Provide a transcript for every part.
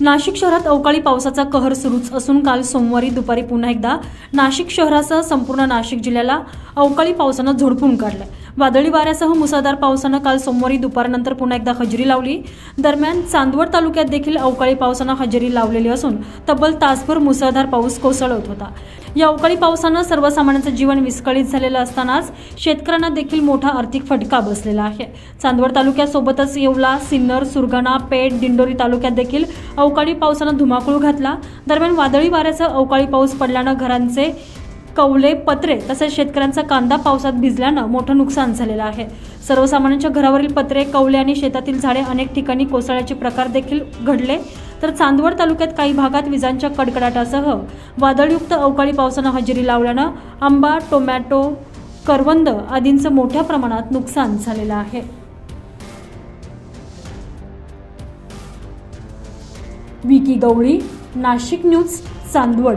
नाशिक शहरात अवकाळी पावसाचा कहर सुरूच असून काल सोमवारी दुपारी पुन्हा एकदा नाशिक शहरासह संपूर्ण नाशिक जिल्ह्याला अवकाळी पावसानं झोडपून काढलं. वादळी वाऱ्यासह मुसळधार पावसानं काल सोमवारी दुपारनंतर पुन्हा एकदा हजेरी लावली. दरम्यान चांदवड तालुक्यात देखील अवकाळी पावसानं हजेरी लावलेली असून तब्बल तासभर मुसळधार पाऊस कोसळत होता. या अवकाळी पावसानं सर्वसामान्यांचं जीवन विस्कळीत झालेलं असतानाच शेतकऱ्यांना देखील मोठा आर्थिक फटका बसलेला आहे. चांदवड तालुक्यासोबतच येवला सिन्नर सुरगाणा पेठ दिंडोरी तालुक्यात देखील अवकाळी पावसानं धुमाकूळ घातला. दरम्यान वादळी वाऱ्यासह अवकाळी पाऊस पडल्यानं घरांचे कौले पत्रे तसेच शेतकऱ्यांचा कांदा पावसात भिजल्यानं मोठं नुकसान झालेलं आहे. सर्वसामान्यांच्या घरावरील पत्रे कौले आणि शेतातील झाडे अनेक ठिकाणी कोसळ्याचे प्रकार देखील घडले. तर चांदवड तालुक्यात काही भागात विजांच्या कडकडाटासह वादळयुक्त अवकाळी पावसानं हजेरी लावल्यानं आंबा टोमॅटो करवंद आदींचं मोठ्या प्रमाणात नुकसान झालेलं आहे. विकी गवळी नाशिक न्यूज चांदवड.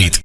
говорит.